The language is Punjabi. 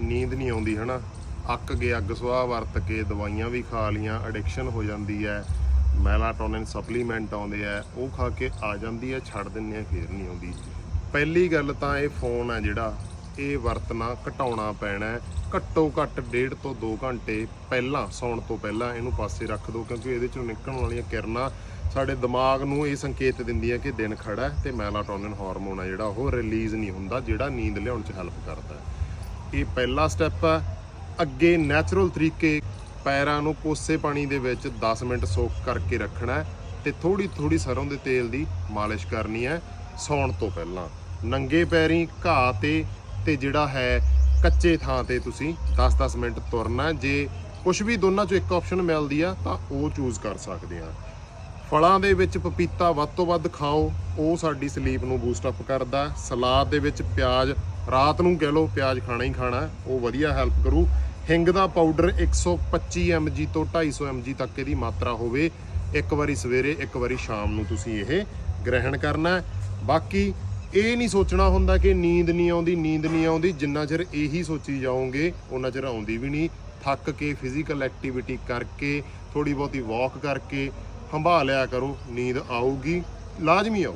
ਨੀਂਦ ਨਹੀਂ ਆਉਂਦੀ, ਹਨਾ? ਅੱਕ ਕੇ ਅੱਗ ਸੁਆਹ ਵਰਤ ਕੇ ਦਵਾਈਆਂ ਵੀ ਖਾ ਲੀਆਂ ਐਡਿਕਸ਼ਨ ਹੋ ਜਾਂਦੀ ਹੈ। ਮੈਲਾਟੋਨਿਨ ਸਪਲੀਮੈਂਟ ਆਉਂਦੇ ਆ, ਉਹ ਖਾ ਕੇ ਆ ਜਾਂਦੀ ਹੈ, ਛੱਡ ਦਿੰਨੇ ਆ, ਫੇਰ ਨਹੀਂ ਆਉਂਦੀ। ਪਹਿਲੀ ਗੱਲ ਤਾਂ ਇਹ ਫੋਨ ਹੈ ਜਿਹੜਾ, ਇਹ ਵਰਤਣਾ, ਘਟਾਉਣਾ ਪੈਣਾ ਘੱਟੋ ਘੱਟ ਡੇਢ ਤੋਂ 2 ਘੰਟੇ ਪਹਿਲਾਂ, ਸੌਣ ਤੋਂ ਪਹਿਲਾਂ ਇਹਨੂੰ ਪਾਸੇ ਰੱਖ ਦਿਓ, ਕਿਉਂਕਿ ਇਹਦੇ ਚੋਂ ਨਿਕਲਣ ਵਾਲੀਆਂ ਕਿਰਨਾਂ ਸਾਡੇ ਦਿਮਾਗ ਨੂੰ ਇਹ ਸੰਕੇਤ ਦਿੰਦੀਆਂ ਕਿ ਦਿਨ ਖੜਾ ਹੈ ਤੇ ਮੈਲਾਟੋਨਿਨ ਹਾਰਮੋਨ ਹੈ ਜਿਹੜਾ, ਉਹ ਰਿਲੀਜ਼ ਨਹੀਂ ਹੁੰਦਾ, ਜਿਹੜਾ ਨੀਂਦ ਲਿਆਉਣ 'ਚ ਹੈਲਪ ਕਰਦਾ ਹੈ। ਇਹ ਪਹਿਲਾ ਸਟੈਪ ਹੈ ਅੱਗੇ ਨੈਚੁਰਲ ਤਰੀਕੇ ਪੈਰਾਂ ਨੂੰ ਕੋਸੇ ਪਾਣੀ ਦੇ ਵਿੱਚ 10 ਮਿੰਟ ਸੋਕ ਕਰਕੇ ਰੱਖਣਾ ਹੈ ਤੇ ਥੋੜੀ ਥੋੜੀ ਸਰੋਂ ਦੇ ਤੇਲ ਦੀ ਮਾਲਿਸ਼ ਕਰਨੀ ਹੈ ਸੌਣ ਤੋਂ ਪਹਿਲਾਂ। ਨੰਗੇ ਪੈਰੀ ਘਾਹ ਤੇ ਤੇ ਜਿਹੜਾ ਹੈ ਕੱਚੇ ਥਾਂ ਤੇ ਤੁਸੀਂ 10-10 ਮਿੰਟ ਤੁਰਨਾ ਜੇ ਕੁਝ ਵੀ ਦੋਨਾਂ ਚੋਂ ਇੱਕ ਆਪਸ਼ਨ ਮਿਲਦੀ ਆ ਤਾਂ ਉਹ ਚੂਜ਼ ਕਰ ਸਕਦੇ ਆ। ਫਲਾਂ ਦੇ ਵਿੱਚ ਪਪੀਤਾ ਵੱਧ ਤੋਂ ਵੱਧ ਖਾਓ, ਉਹ ਸਾਡੀ ਸਲੀਪ ਨੂੰ ਬੂਸਟ ਅਪ ਕਰਦਾ ਸਲਾਦ ਦੇ ਵਿੱਚ ਪਿਆਜ਼, ਰਾਤ ਨੂੰ ਕਹਿ ਲਓ ਪਿਆਜ਼ ਖਾਣਾ ਹੀ ਖਾਣਾ ਉਹ ਵਧੀਆ ਹੈਲਪ ਕਰੂ। ਹਿੰਗ ਦਾ ਪਾਊਡਰ 125 mg ਤੋਂ 250 mg ਤੱਕ ਇਹਦੀ ਮਾਤਰਾ ਹੋਵੇ, ਇੱਕ ਵਾਰੀ ਸਵੇਰੇ, ਇੱਕ ਵਾਰੀ ਸ਼ਾਮ ਨੂੰ ਤੁਸੀਂ ਇਹ ਗ੍ਰਹਿਣ ਕਰਨਾ ਬਾਕੀ ਇਹ ਨਹੀਂ ਸੋਚਣਾ ਹੁੰਦਾ ਕਿ ਨੀਂਦ ਨਹੀਂ ਆਉਂਦੀ, ਨੀਂਦ ਨਹੀਂ ਆਉਂਦੀ, ਜਿੰਨਾ ਚਿਰ ਇਹੀ ਸੋਚੀ ਜਾਓਗੇ ਉਹਨਾਂ ਚਿਰ ਆਉਂਦੀ ਵੀ ਨਹੀਂ। ਥੱਕ ਕੇ ਫਿਜ਼ੀਕਲ ਐਕਟੀਵਿਟੀ ਕਰਕੇ ਥੋੜੀ ਬਹੁਤੀ ਵਾਕ ਕਰਕੇ ਹੰਭਾ ਲਿਆ ਕਰੋ ਨੀਂਦ ਆਊਗੀ ਲਾਜ਼ਮੀ ਆਊ।